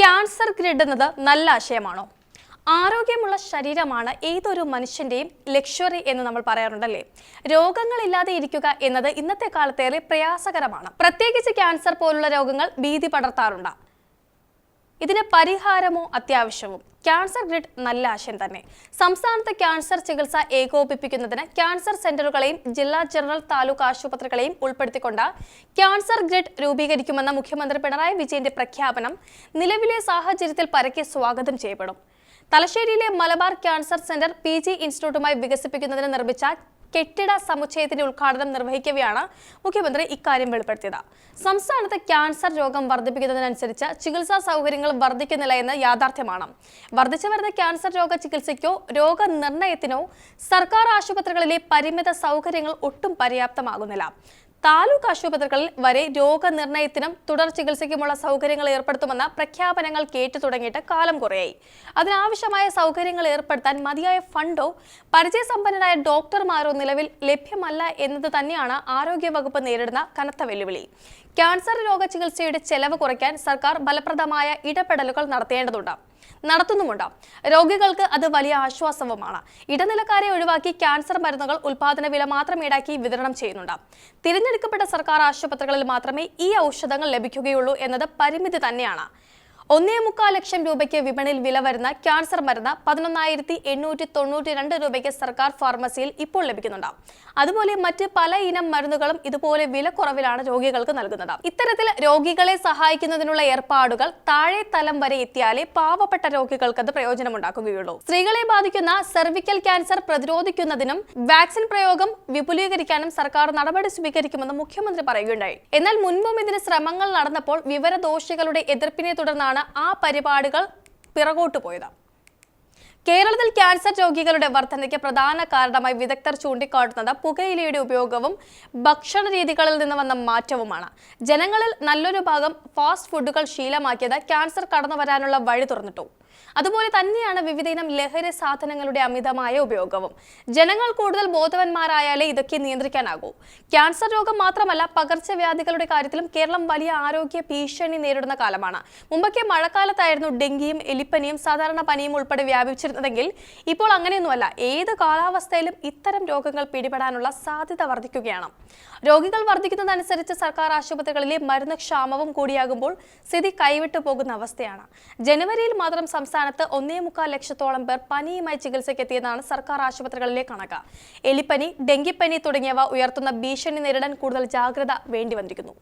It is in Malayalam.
ക്യാൻസർ ഗ്രിഡ് എന്നത് നല്ല ആശയമാണോ? ആരോഗ്യമുള്ള ശരീരമാണ് ഏതൊരു മനുഷ്യന്റെയും ലക്ഷറി എന്ന് നമ്മൾ പറയാറുണ്ടല്ലേ? രോഗങ്ങളില്ലാതെ ഇരിക്കുക എന്നത് ഇന്നത്തെ കാലത്തേറെ പ്രയാസകരമാണ്. പ്രത്യേകിച്ച് ക്യാൻസർ പോലുള്ള രോഗങ്ങൾ ഭീതി പടർത്താറുണ്ട്. ഇതിന് പരിഹാരമോ അത്യാവശ്യവും? ക്യാൻസർ ഗ്രിഡ് നല്ല ആശയം തന്നെ. സംസ്ഥാനത്ത് ക്യാൻസർ ചികിത്സ ഏകോപിപ്പിക്കുന്നതിന് ക്യാൻസർ സെന്ററുകളെയും ജില്ലാ ജനറൽ താലൂക്ക് ആശുപത്രികളെയും ഉൾപ്പെടുത്തിക്കൊണ്ട് ക്യാൻസർ ഗ്രിഡ് രൂപീകരിക്കുമെന്ന മുഖ്യമന്ത്രി പിണറായി വിജയന്റെ പ്രഖ്യാപനം നിലവിലെ സാഹചര്യത്തിൽ പരക്കെ സ്വാഗതം ചെയ്യപ്പെടും. തലശ്ശേരിയിലെ Malabar cancer centre P G ഇൻസ്റ്റിറ്റ്യൂട്ടുമായി വികസിപ്പിക്കുന്നതിന് നിർമ്മിച്ച കെട്ടിട സമുച്ചയത്തിന്റെ ഉദ്ഘാടനം നിർവഹിക്കവെയാണ് മുഖ്യമന്ത്രി ഇക്കാര്യം വെളിപ്പെടുത്തിയത്. സംസ്ഥാനത്ത് ക്യാൻസർ രോഗം വർദ്ധിപ്പിക്കുന്നതിനനുസരിച്ച് ചികിത്സാ സൗകര്യങ്ങൾ വർദ്ധിക്കുന്നില്ല എന്ന് യാഥാർത്ഥ്യമാണ്. വർദ്ധിച്ചു വരുന്ന ക്യാൻസർ രോഗ ചികിത്സയ്ക്കോ രോഗനിർണയത്തിനോ സർക്കാർ ആശുപത്രികളിലെ പരിമിത സൗകര്യങ്ങൾ ഒട്ടും പര്യാപ്തമാകുന്നില്ല. താലൂക്ക് ആശുപത്രികളിൽ വരെ രോഗനിർണയത്തിനും തുടർ ചികിത്സയ്ക്കുമുള്ള സൗകര്യങ്ങൾ ഏർപ്പെടുത്തുമെന്ന പ്രഖ്യാപനങ്ങൾ കേട്ടു തുടങ്ങിയിട്ട് കാലം കുറയായി. അതിനാവശ്യമായ സൗകര്യങ്ങൾ ഏർപ്പെടുത്താൻ മതിയായ ഫണ്ടോ പരിചയസമ്പന്നരായ ഡോക്ടർമാരോ നിലവിൽ ലഭ്യമല്ല എന്നത് തന്നെയാണ് ആരോഗ്യവകുപ്പ് നേരിടുന്ന കനത്ത വെല്ലുവിളി. ക്യാൻസർ രോഗ ചികിത്സയുടെ ചെലവ് കുറയ്ക്കാൻ സർക്കാർ ഫലപ്രദമായ ഇടപെടലുകൾ നടത്തേണ്ടതുണ്ട്. നടത്തുന്നുമുണ്ട്. രോഗികൾക്ക് അത് വലിയ ആശ്വാസവുമാണ്. ഇടനിലക്കാരെ ഒഴിവാക്കി ക്യാൻസർ മരുന്നുകൾ ഉൽപാദന വില മാത്രം ഈടാക്കി വിതരണം ചെയ്യുന്നുണ്ട്. തിരഞ്ഞെടുക്കപ്പെട്ട സർക്കാർ ആശുപത്രികളിൽ മാത്രമേ ഈ ഔഷധങ്ങൾ ലഭിക്കുകയുള്ളൂ എന്നത് പരിമിതി തന്നെയാണ്. ഒന്നേ മുക്കാൽ ലക്ഷം രൂപയ്ക്ക് വിപണിയിൽ വില വരുന്ന ക്യാൻസർ മരുന്ന് പതിനൊന്നായിരത്തി എണ്ണൂറ്റി തൊണ്ണൂറ്റി രണ്ട് രൂപയ്ക്ക് സർക്കാർ ഫാർമസിയിൽ ഇപ്പോൾ ലഭിക്കുന്നുണ്ട്. അതുപോലെ മറ്റ് പല ഇനം മരുന്നുകളും ഇതുപോലെ വില കുറവിലാണ് രോഗികൾക്ക് നൽകുന്നത്. ഇത്തരത്തിൽ രോഗികളെ സഹായിക്കുന്നതിനുള്ള ഏർപ്പാടുകൾ താഴെ തലം വരെ എത്തിയാലേ പാവപ്പെട്ട രോഗികൾക്ക് അത് പ്രയോജനമുണ്ടാക്കുകയുള്ളൂ. സ്ത്രീകളെ ബാധിക്കുന്ന സെർവിക്കൽ ക്യാൻസർ പ്രതിരോധിക്കുന്നതിനും വാക്സിൻ പ്രയോഗം വിപുലീകരിക്കാനും സർക്കാർ നടപടി സ്വീകരിക്കുമെന്ന് മുഖ്യമന്ത്രി പറയുകയുണ്ടായി. എന്നാൽ മുൻപും ഇതിന് ശ്രമങ്ങൾ നടന്നപ്പോൾ വിവരദോഷികളുടെ എതിർപ്പിനെ തുടർന്നാണ് ആ പരിപാടികൾ പിറകോട്ട് പോയത് കേരളത്തിൽ ക്യാൻസർ രോഗികളുടെ വർധനയ്ക്ക് പ്രധാന കാരണമായി വിദഗ്ധർ ചൂണ്ടിക്കാട്ടുന്നത് പുകയിലയുടെ ഉപയോഗവും ഭക്ഷണ രീതികളിൽ നിന്ന് വന്ന മാറ്റവുമാണ്. ജനങ്ങളിൽ നല്ലൊരു ഭാഗം ഫാസ്റ്റ് ഫുഡുകൾ ശീലമാക്കിയത് ക്യാൻസർ കടന്നു വരാനുള്ള വഴി തുറന്നിട്ടു. അതുപോലെ തന്നെയാണ് വിവിധയിനം ലഹരി സാധനങ്ങളുടെ അമിതമായ ഉപയോഗവും. ജനങ്ങൾ കൂടുതൽ ബോധവന്മാരായാലേ ഇതൊക്കെ നിയന്ത്രിക്കാനാകൂ. ക്യാൻസർ രോഗം മാത്രമല്ല പകർച്ചവ്യാധികളുടെ കാര്യത്തിലും കേരളം വലിയ ആരോഗ്യ ഭീഷണി നേരിടുന്ന കാലമാണ്. മുമ്പൊക്കെ മഴക്കാലത്തായിരുന്നു ഡെങ്കിയും എലിപ്പനിയും സാധാരണ പനിയും ഉൾപ്പെടെ വ്യാപിച്ചിരുന്നതെങ്കിൽ ഇപ്പോൾ അങ്ങനെയൊന്നുമല്ല. ഏത് കാലാവസ്ഥയിലും ഇത്തരം രോഗങ്ങൾ പിടിപെടാനുള്ള സാധ്യത വർദ്ധിക്കുകയാണ്. രോഗികൾ വർദ്ധിക്കുന്നതനുസരിച്ച് സർക്കാർ ആശുപത്രികളിലെ മരുന്ന് ക്ഷാമവും കൂടിയാകുമ്പോൾ സ്ഥിതി കൈവിട്ടു പോകുന്ന അവസ്ഥയാണ്. ജനുവരിയിൽ മാത്രം സംസ്ഥാനത്ത് ഒന്നേ മുക്കാൽ ലക്ഷത്തോളം പേർ പനിയുമായി ചികിത്സയ്ക്ക് എത്തിയതാണ് സർക്കാർ ആശുപത്രികളിലെ കണക്ക്. എലിപ്പനി ഡെങ്കിപ്പനി തുടങ്ങിയവ ഉയർത്തുന്ന ഭീഷണി നേരിടാൻ കൂടുതൽ ജാഗ്രത വേണ്ടി വന്നിരിക്കുന്നു